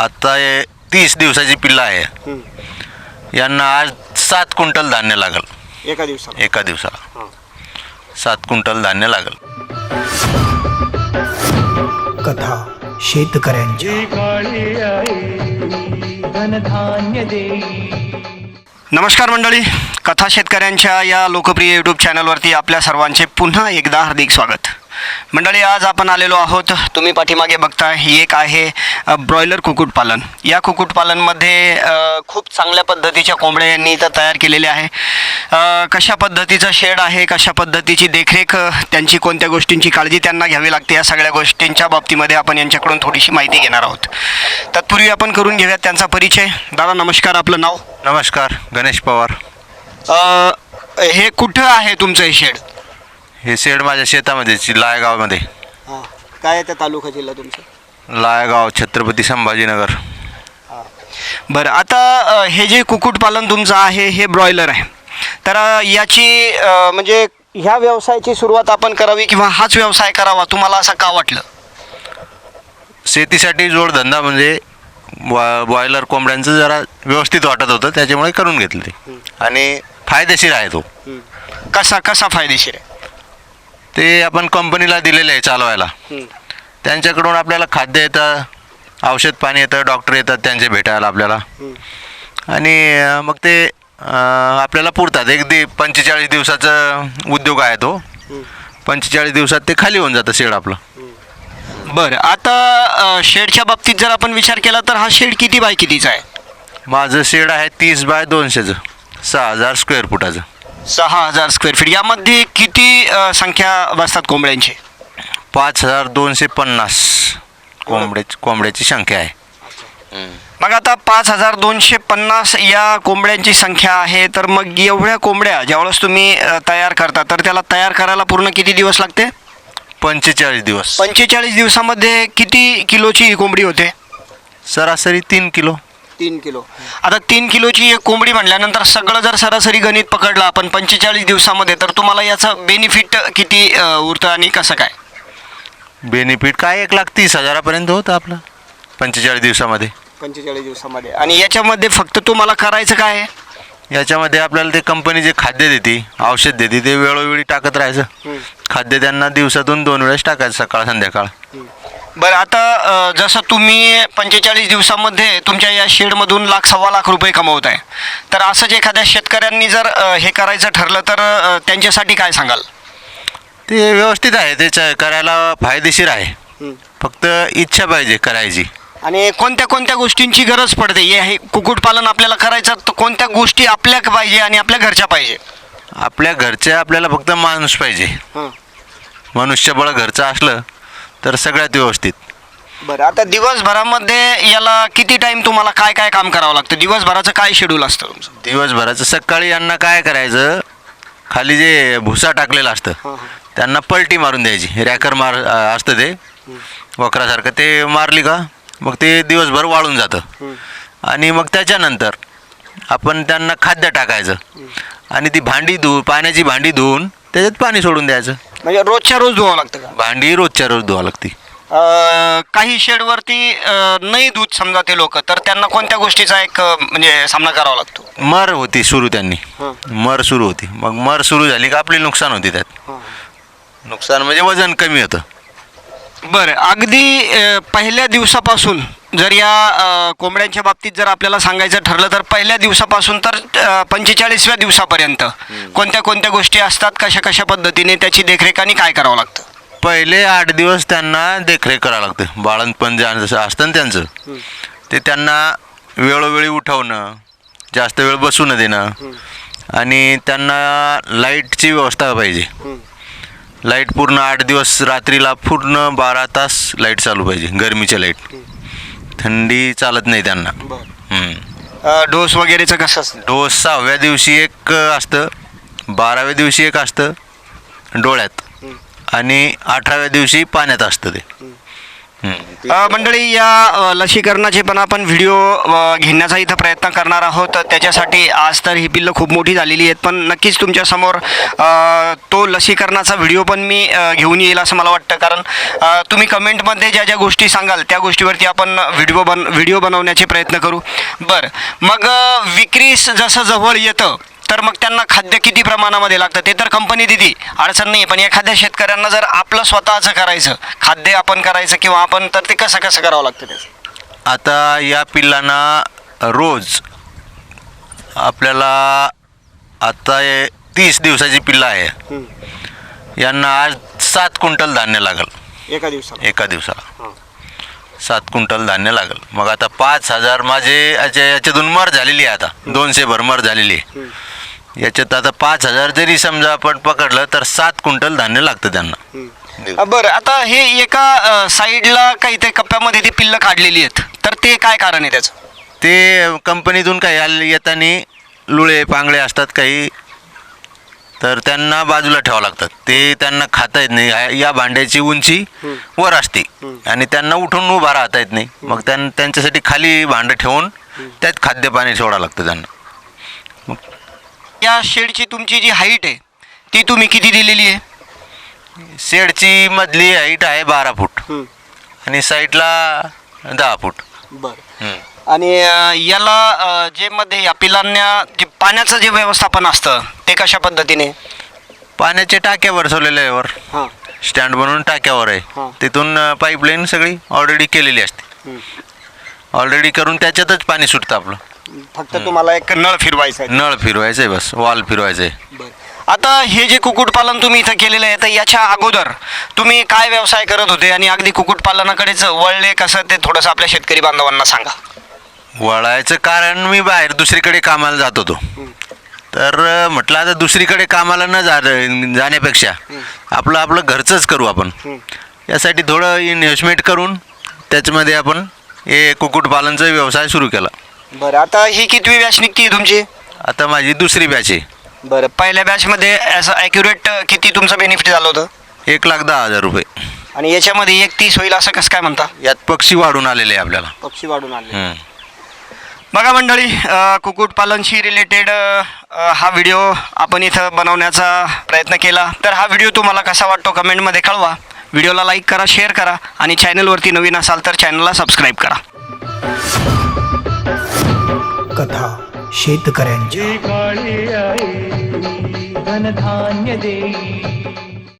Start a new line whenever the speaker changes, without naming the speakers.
आता हे तीस दिवसाची पिल्लं आहे. यांना आज सात क्विंटल धान्य लागल.
एका दिवसाला?
एका दिवसाला. सात क्विंटल धान्य लागल.
कथा शेतकऱ्यांच्या.
देई
नमस्कार मंडळी कथा शेतकऱ्यांच्या या लोकप्रिय यूट्यूब चॅनलवरती आपल्या सर्वांचे पुन्हा एकदा हार्दिक स्वागत. मंडळी आज आपण आलेलो आहोत तुम्ही पाठीमागे बघता ही एक आहे ब्रॉयलर कुक्कुटपालन या कुक्कुटपालनमध्ये खूप चांगल्या पद्धतीच्या कोंबड्या यांनी इथं तयार केलेल्या आहे. कशा पद्धतीचं शेड आहे कशा पद्धतीची देखरेख त्यांची कोणत्या गोष्टींची काळजी त्यांना घ्यावी लागते या सगळ्या गोष्टींच्या बाबतीमध्ये आपण यांच्याकडून थोडीशी माहिती घेणार आहोत. तत्पूर्वी आपण करून घेऊयात त्यांचा परिचय. दादा नमस्कार आपलं नाव?
नमस्कार गणेश पवार.
हे कुठं आहे तुमचं हे शेड?
हे शेड माझ्या शेतामध्ये लायगावमध्ये.
काय आहे त्या तालुका जिल्हा तुमचं?
लायगाव छत्रपती संभाजीनगर.
बरं आता अ, हे जे कुक्कुटपालन तुमचं आहे हे ब्रॉयलर आहे. तर अ, याची अ, म्हणजे ह्या व्यवसायाची सुरुवात आपण करावी किंवा हाच व्यवसाय करावा तुम्हाला असं का वाटलं?
शेतीसाठी जोडधंदा म्हणजे बॉ बॉयलर कोंबड्यांचं जरा व्यवस्थित वाटत होतं त्याच्यामुळे करून घेतलं ते. आणि फायदेशीर आहे तो.
कसा कसा फायदेशीर आहे?
ते आपण कंपनीला दिलेले आहे चालवायला. त्यांच्याकडून आपल्याला खाद्य येतं औषध पाणी येतं डॉक्टर येतात त्यांचे भेटायला आपल्याला. आणि मग ते आपल्याला पुरतात. एक दि पंचेचाळीस दिवसाचा उद्योग आहे तो. पंचेचाळीस दिवसात ते खाली होऊन जातं शेड आपलं.
बरं आता शेडच्या बाबतीत जर आपण विचार केला तर हा शेड किती बाय कितीचा आहे?
माझं शेड आहे तीस बाय दोनशेचं. सहा हजार स्क्वेअर फुटाचं
सहा हजार स्क्वेअर फीट यामध्ये किती संख्या बसतात कोंबड्यांची?
पाच हजार दोनशे पन्नास. कोंबड्याची कोंबड्याची संख्या आहे.
मग आता पाच हजार दोनशे पन्नास या कोंबड्यांची संख्या आहे तर मग एवढ्या कोंबड्या ज्यावेळेस तुम्ही अ, तयार करता तर त्याला तयार करायला पूर्ण किती दिवस लागते?
पंचेचाळीस दिवस.
पंचेचाळीस दिवसामध्ये किती किलोची ही कोंबडी होते?
सरासरी तीन किलो.
तीन किलो. आता तीन किलोची एक कोंबडी म्हणल्यानंतर सगळं जर सरासरी गणित पकडलं आपण पंचेचाळीस दिवसामध्ये तर तुम्हाला याचं बेनिफिट किती अ, उरतं आणि कसं काय?
बेनिफिट काय एक लाख तीस हजारापर्यंत होतं आपलं? पंचेचाळीस दिवसामध्ये.
पंचेचाळीस दिवसामध्ये. आणि याच्यामध्ये फक्त तुम्हाला करायचं काय आहे?
याच्यामध्ये आपल्याला ते कंपनी जे खाद्य देते औषध देते ते वेळोवेळी टाकत राहायचं. खाद्य त्यांना दिवसातून दोन वेळेस टाकायचं सकाळ संध्याकाळ.
बरं आता अ, जसं तुम्ही पंचेचाळीस दिवसामध्ये तुमच्या या शेडमधून लाख सव्वा लाख रुपये कमवत आहे तर असंच एखाद्या शेतकऱ्यांनी जर अ, हे करायचं ठरलं तर अ, त्यांच्यासाठी काय सांगाल?
ते व्यवस्थित आहे ते च- करायला फायदेशीर आहे. फक्त इच्छा पाहिजे करायची.
आणि कोणत्या कोणत्या गोष्टींची गरज पडते? हे हे कुक्कुटपालन आपल्याला करायचं तर कोणत्या गोष्टी आपल्या पाहिजे आणि आपल्या घरच्या पाहिजे?
आपल्या घरच्या आपल्याला फक्त माणूस पाहिजे. मनुष्यबळ घरचं असलं तर सगळ्यात व्यवस्थित.
बरं आता दिवसभरामध्ये याला किती टाईम तुम्हाला काय काय काम करावं लागतं? दिवसभराचं काय शेड्यूल असतं तुमचं?
दिवसभराचं सकाळी यांना काय करायचं? खाली जे भुसा टाकलेलं असतं त्यांना पलटी मारून द्यायची. रॅकर मार असतं ते. वक्रासारखं. ते मारली का मग ते दिवसभर वाळून जातं. आणि मग त्याच्यानंतर आपण त्यांना खाद्य टाकायचं. आणि ती भांडी धु पाण्याची भांडी धुवून त्याच्यात पाणी सोडून द्यायचं.
म्हणजे रोजच्या रोज धुवावं लागतं का?
भांडी रोजच्या रोज धुवा लागती.
काही शेडवरती नाही दूध समजा ते लोक तर त्यांना कोणत्या गोष्टीचा एक म्हणजे सामना करावा लागतो?
मर होती सुरू त्यांनी. मर सुरू होती. मग मर सुरू झाली का आपली नुकसान होती त्यात. नुकसान म्हणजे वजन कमी होतं.
बरं अगदी अ, पहिल्या दिवसापासून जर या अ, कोंबड्यांच्या बाबतीत जर आपल्याला सांगायचं ठरलं तर पहिल्या दिवसापासून तर पंचेचाळीसव्या दिवसापर्यंत कोणत्या कोणत्या गोष्टी असतात कशा कशा पद्धतीने त्याची देखरेख आणि काय करावं लागतं?
पहिले आठ दिवस त्यांना देखरेख करावं लागतं. बाळणपण जे जसं असतं ना त्यांचं ते त्यांना वेळोवेळी उठवणं जास्त वेळ बसू न देणं आणि त्यांना लाईटची व्यवस्था पाहिजे. लाइट पूर्ण आठ दिवस रात्रीला पूर्ण बारा तास लाइट चालू पाहिजे गरमीच्या लाइट. थंडी चालत नाही त्यांना. हम्म.
अ, डोस वगैरेचं कसं असतं?
डोस सहाव्या दिवशी एक असतं बाराव्या दिवशी एक असतं डोळ्यात. आणि अठराव्या दिवशी पाण्यात असतं ते.
अ, मंडळी या अ, लसीकरणाचे पण आपण व्हिडिओ अ, घेण्याचा इथं प्रयत्न करणार आहोत. त्याच्यासाठी आज तर ही पिल्लं खूप मोठी झालेली आहेत. पण नक्कीच तुमच्यासमोर अ, तो लसीकरणाचा व्हिडिओ पण मी अ, घेऊन येईल असं मला वाटतं. कारण अ, तुम्ही कमेंटमध्ये ज्या ज्या गोष्टी सांगाल त्या गोष्टीवरती आपण व्हिडिओ बन व्हिडिओ बनवण्याचे प्रयत्न करू. बरं. मग अ, विक्रीस जसं जवळ येतं तर मग त्यांना खाद्य किती प्रमाणामध्ये लागतं ते तर कंपनी दिली अडचण नाही पण एखाद्या शेतकऱ्यांना जर आपलं स्वतःचं करायचं खाद्य आपण करायचं किंवा आपण तर ते कसं कसं करावं लागतं त्याचं?
आता या पिल्लांना रोज आपल्याला आता हे तीस दिवसाची पिल्लं आहे. यांना आज सात क्विंटल धान्य लागल.
एका दिवसाला?
एका दिवसाला. सात क्विंटल धान्य लागल. मग आता पाच हजार माझे याच्या याच्यातून मर झालेली आहे आता. दोनशे भर मर झालेली आहे. याच्यात आता पाच हजार जरी समजा आपण पकडलं तर सात क्विंटल धान्य लागतं त्यांना.
बरं आता हे एका साईडला काही ते कप्प्यामध्ये ती पिल्लं काढलेली आहेत. तर ते काय कारण आहे त्याचं?
ते कंपनीतून काही आले येताना लुळे पांगळे असतात काही तर त्यांना बाजूला ठेवावं लागतात. ते त्यांना खाता येत नाही. या- या भांड्याची उंची वर असते. आणि त्यांना उठून उभा राहता येत नाही. मग त्यां त्यांच्यासाठी खाली भांडं ठेवून त्यात खाद्य पाणी सोडावं लागतं त्यांना.
या शेडची तुमची जी हाईट आहे ती तुम्ही किती दिलेली आहे?
शेडची मधली हाईट आहे बारा फूट. आणि साईडला दहा फूट.
बरं.
हम्म.
आणि अ, याला अ, जे मध्ये या पिलांना जे पाण्याचं जे व्यवस्थापन असतं ते कशा पद्धतीने?
पाण्याच्या टाक्या बसवलेल्या आहे वर.
हां.
स्टँड बनवून टाक्यावर
हा.
आहे. तिथून पाईपलाईन सगळी ऑलरेडी केलेली असते. ऑलरेडी करून त्याच्यातच पाणी सुटतं आपलं.
फक्त तुम्हाला एक नळ फिरवायचा आहे.
नळ फिरवायचं आहे बस वॉल फिरवायचं आहे
आता हे जे कुक्कुटपालन तुम्ही इथं केलेलं आहे तर याच्या अगोदर तुम्ही काय व्यवसाय करत होते? आणि अगदी कुक्कुटपालनाकडेच वळले कसं ते थोडंसं आपल्या शेतकरी बांधवांना सांगा.
वळायचं कारण मी बाहेर दुसरीकडे कामाला जात होतो. तर म्हटलं आता दुसरीकडे कामाला न जा जाण्यापेक्षा आपलं आपलं घरचंच करू आपण. यासाठी थोडं इन्व्हेस्टमेंट करून त्याच्यामध्ये आपण हे कुक्कुटपालनचा व्यवसाय सुरू केला.
बरं आता ही कितवी बॅच निघती तुमची?
आता माझी दुसरी बॅच आहे.
बरं पहिल्या बॅचमध्ये असं ॲक्युरेट किती तुमचं बेनिफिट झालं होतं?
एक लाख दहा हजार रुपये.
आणि याच्यामध्ये एक तीस होईल असं कसं काय म्हणता?
यात पक्षी वाढून आलेले आहे आपल्याला.
पक्षी वाढून आले
हम्म.
बघा मंडळी अ, कुक्कुटपालनशी रिलेटेड हा व्हिडिओ आपण इथं बनवण्याचा प्रयत्न केला. तर हा व्हिडिओ तुम्हाला कसा वाटतो कमेंटमध्ये कळवा. व्हिडिओला लाईक करा शेअर करा आणि चॅनलवरती नवीन असाल तर चॅनलला सबस्क्राईब करा.
कथा
शेतकऱ्यांची काळी आई धनधान्य देई.